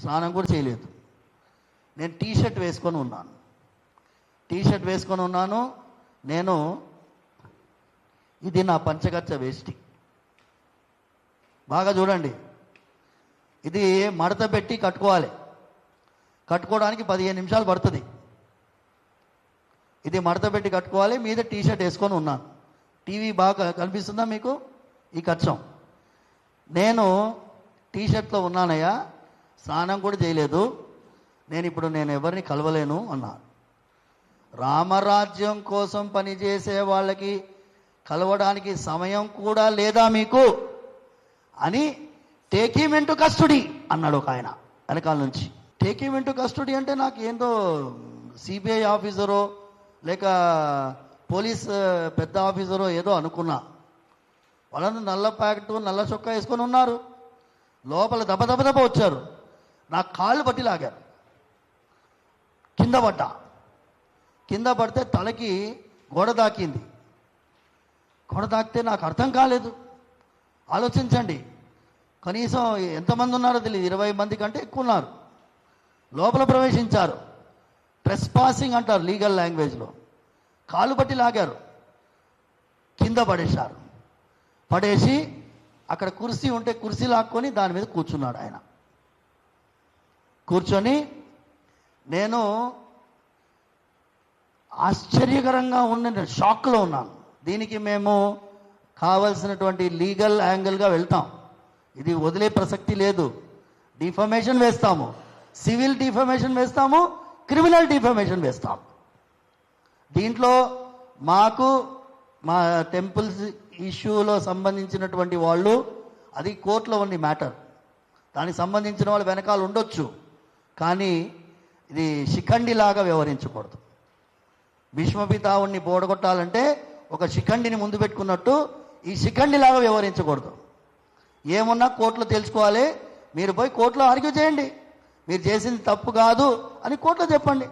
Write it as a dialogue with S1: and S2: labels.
S1: స్నానం కూడా చేయలేదు. నేను టీ షర్ట్ వేసుకొని ఉన్నాను. టీ షర్ట్ వేసుకొని ఉన్నాను. నేను ఇది నా పంచగచ్చ వేష్టి. బాగా చూడండి. ఇది మడత పెట్టి కట్టుకోవాలి. కట్టుకోవడానికి పదిహేను నిమిషాలు పడుతుంది. ఇది మడత పెట్టి కట్టుకోవాలి. మీద టీ షర్ట్ వేసుకొని ఉన్నాను. టీవీ బాగా కనిపిస్తుందా మీకు? ఈ కచ్చం. నేను టీ షర్ట్లో ఉన్నానయ్యా. స్నానం కూడా చేయలేదు. నేను ఇప్పుడు నేను ఎవరిని కలవలేను అన్నాడు రామరాజ్యం కోసం పనిచేసే వాళ్ళకి కలవడానికి సమయం కూడా లేదా మీకు? అని టేకిమ్ ఇంటూ కస్టడీ అన్నాడు ఒక ఆయన వెనకాల నుంచి. టేకిమ్ ఇంటూ కస్టడీ అంటే నాకు ఏందో సిబిఐ ఆఫీసరో లేక పోలీస్ పెద్ద ఆఫీసరో ఏదో అనుకున్నా. వాళ్ళందరూ నల్ల ప్యాకెట్ నల్ల చొక్కా వేసుకొని ఉన్నారు. లోపల దెబ్బ దెబ్బ దెబ్బ వచ్చారు. నా కాళ్ళు పట్టి లాగారు. కింద పడ్డా. కింద పడితే తలకి గోడ దాకింది. గోడ దాకితే నాకు అర్థం కాలేదు. ఆలోచించండి. కనీసం ఎంతమంది ఉన్నారో తెలియదు. ఇరవై మంది కంటే ఎక్కువ ఉన్నారు లోపల ప్రవేశించారు. ట్రెస్ పాసింగ్ అంటారు లీగల్ లాంగ్వేజ్లో కాలు పట్టి లాగారు. కింద పడేశారు. పడేసి అక్కడ కుర్చీ ఉంటే కుర్చీ లాక్కొని దాని మీద కూర్చున్నాడు ఆయన. కూర్చొని నేను ఆశ్చర్యకరంగా ఉన్న షాక్లో ఉన్నాను. దీనికి మేము కావలసినటువంటి లీగల్ యాంగిల్గా వెళ్తాం. ఇది వదిలే ప్రసక్తి లేదు. డిఫమేషన్ వేస్తాము. సివిల్ డిఫమేషన్ వేస్తాము. క్రిమినల్ డిఫమేషన్ వేస్తాం. దీంట్లో మాకు మా టెంపుల్స్ ఇష్యూలో సంబంధించినటువంటి వాళ్ళు అది కోర్టులో ఉంది మ్యాటర్. దానికి సంబంధించిన వాళ్ళు వెనకాల ఉండొచ్చు. కానీ ఇది శిఖండిలాగా వ్యవహరించకూడదు. భీష్మపితావుణ్ణి పోడగొట్టాలంటే ఒక శిఖండిని ముందు పెట్టుకున్నట్టు ఈ శిఖండిలాగా వ్యవహరించకూడదు. ఏమున్నా కోర్టులో తెలుసుకోవాలి మీరు పోయి కోర్టులో ఆర్గ్యూ చేయండి. మీరు చేసింది తప్పు కాదు అని కోర్టులో చెప్పండి.